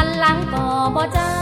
คันหลังก็บ่เจ้า